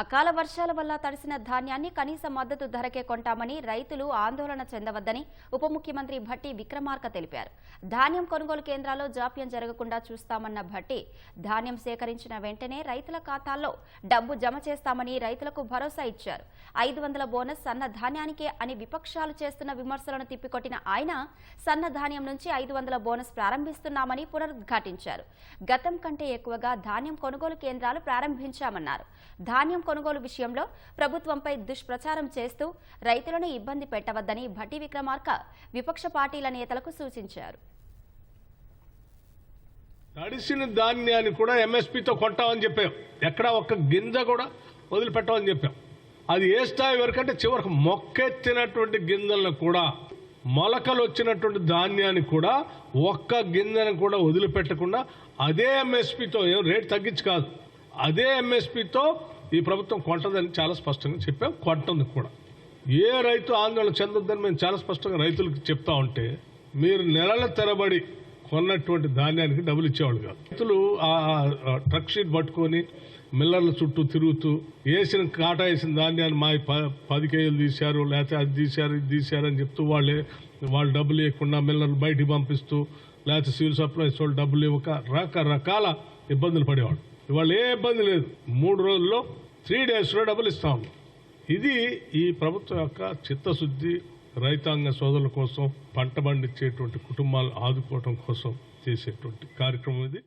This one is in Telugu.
అకాల వర్షాల వల్ల తడిసిన ధాన్యాన్ని కనీస మద్దతు ధరకే కొంటామని రైతులు ఆందోళన చెందవద్దని ఉప ముఖ్యమంత్రి భట్టి విక్రమార్క తెలిపారు. ధాన్యం కొనుగోలు కేంద్రాల్లో జాప్యం జరగకుండా చూస్తామన్న భట్టి ధాన్యం సేకరించిన వెంటనే రైతుల ఖాతాల్లో డబ్బు జమ చేస్తామని రైతులకు భరోసా ఇచ్చారు. ఐదు వందల బోనస్ సన్న ధాన్యానికే అని విపక్షాలు చేస్తున్న విమర్శలను తిప్పికొట్టిన ఆయన సన్న ధాన్యం నుంచి ఐదు వందల బోనస్ ప్రారంభిస్తున్నామని పునరుద్ఘాటించారు. గతం కంటే ఎక్కువగా ధాన్యం కొనుగోలు కేంద్రాలు ప్రారంభించామన్నారు. ధాన్యం కొనుగోలు విషయంలో ప్రభుత్వంపై దుష్ప్రచారం చేస్తూ రైతులను ఇబ్బంది పెట్టవద్దని భట్టి విక్రమార్క విపక్ష పార్టీల నేతలకు సూచించారు. తడిసిన ధాన్యాన్ని కూడా ఎంఎస్పితో కొట్టామని చెప్పాం. ఎక్కడ ఒక్క గింజ కూడా వదిలిపెట్టమని చెప్పాం. అది ఏ స్థాయి వరకు అంటే చివరికి మొక్కెత్తినటువంటి గింజలను కూడా మొలకలు వచ్చినటువంటి ధాన్యాన్ని కూడా ఒక్క గింజను కూడా వదిలిపెట్టకుండా అదే ఎంఎస్పితో ఏం రేట్ తగ్గించి కాదు అదే ఎంఎస్పితో ఈ ప్రభుత్వం కొంటదని చాలా స్పష్టంగా చెప్పాం కొంటుంది కూడా. ఏ రైతు ఆందోళన చెందొద్దని మేము చాలా స్పష్టంగా రైతులకు చెప్తా ఉంటే మీరు నెలల తరబడి కొన్నటువంటి ధాన్యానికి డబ్బులు ఇచ్చేవాళ్ళు కాదు. రైతులు ఆ ట్రక్ షీట్ పట్టుకొని మిల్లర్ల చుట్టూ తిరుగుతూ వేసిన కాటా వేసిన ధాన్యాన్ని మా ప- పది కేజీలు తీశారు లేకపోతే అది తీశారు ఇది తీశారు అని చెప్తూ వాళ్ళే వాళ్ళు డబ్బులు ఇవ్వకుండా మిల్లర్లు బయటికి పంపిస్తూ లేకపోతే సివిల్ సప్లైస్ వాళ్ళు డబ్బులు ఇవ్వక రకరకాల ఇబ్బందులు పడేవాళ్ళు. ఇవాళ ఏ ఇబ్బంది లేదు. మూడు రోజుల్లో త్రీ డేస్లో డబ్బులు ఇస్తాం ఇది ఈ ప్రభుత్వం యొక్క చిత్తశుద్ధి రైతాంగ సోదరుల కోసం పంట పండించేటువంటి కుటుంబాలు ఆదుకోవటం కోసం చేసేటువంటి కార్యక్రమం ఇది.